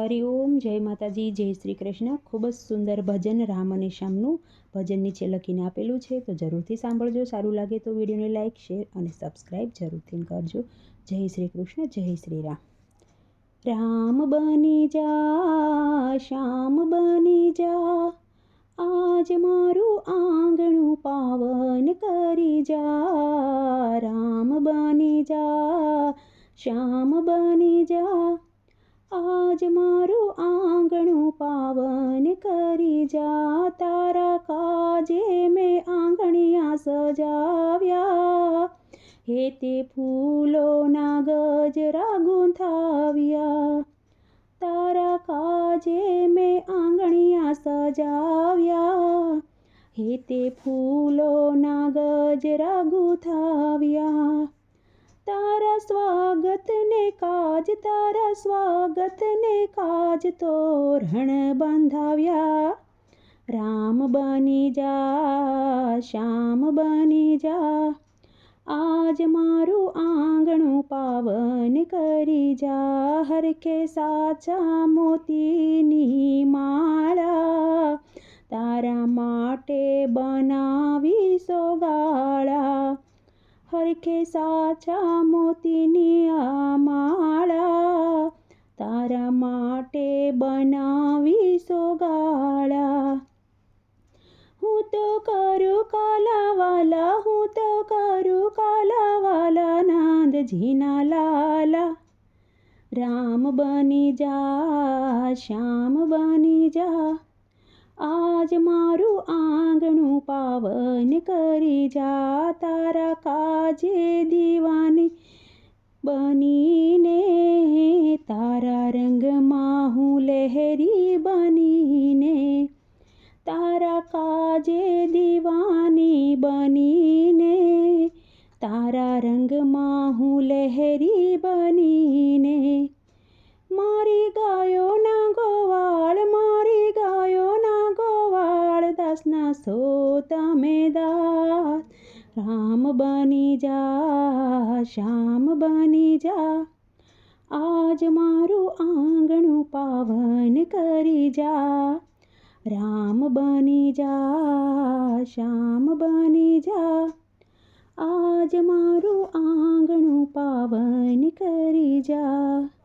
હરિઓમ જય માતાજી, જય શ્રી કૃષ્ણ. ખૂબ જ સુંદર ભજન રામ અને શ્યામનું ભજન નીચે લખીને આપેલું છે. તો જરૂરથી સાંભળજો. સારું લાગે તો વિડીયોને લાઇક શેર અને સબસ્ક્રાઈબ જરૂરથી કરજો. જય શ્રી કૃષ્ણ, જય શ્રી રામ. રામ બની જા, શ્યામ બની જા. આજ મારું આંગણું પાવન કરી જા. રામ બની જા, શ્યામ બની જા. આજ મારું આંગણું પાવન કરી જા, તારા કાજે મેં આંગણિયા સજાવ્યા. હે તે ફૂલોના ગજરા ગૂંથાવ્યા. તારા કાજે મેં આંગણિયા સજાવ્યા. હે તે ફૂલોના ગજરા ગૂંથાવ્યા. તારા સ્વાગતને કાજ, તારા સ્વાગતને કાજ તોરણ બંધાવ્યા. રામ બની જા, શ્યામ બની જા. આજ મારું આંગણું પાવન કરી જા. હરખે સાચા મોતીની માળા તારા માટે બનાવી હરખે સાચા મોતીની આ માળા તારા માટે બનાવી સોગાળા. હું તો કરું કાલાવાલા, હું તો કરું કાલાવાલા નાંદજીના લાલા. રામ બની જા, શ્યામ બની જા આજ મારું આંગણું પાવન કરી જા તારા કાજે દીવાની બનીને તારા રંગમાં હું લહેરી બનીને તારા કાજે દીવાની બનીને તારા રંગમાં હું લહેરી બનીને દાસના સો તમે દાસ રામ બની જા, શ્યામ બની જા. આજ મારું આંગણું પાવન કરી જા. રામ બની જા, શ્યામ બની જા. આજ મારું આંગણું પાવન કરી જા.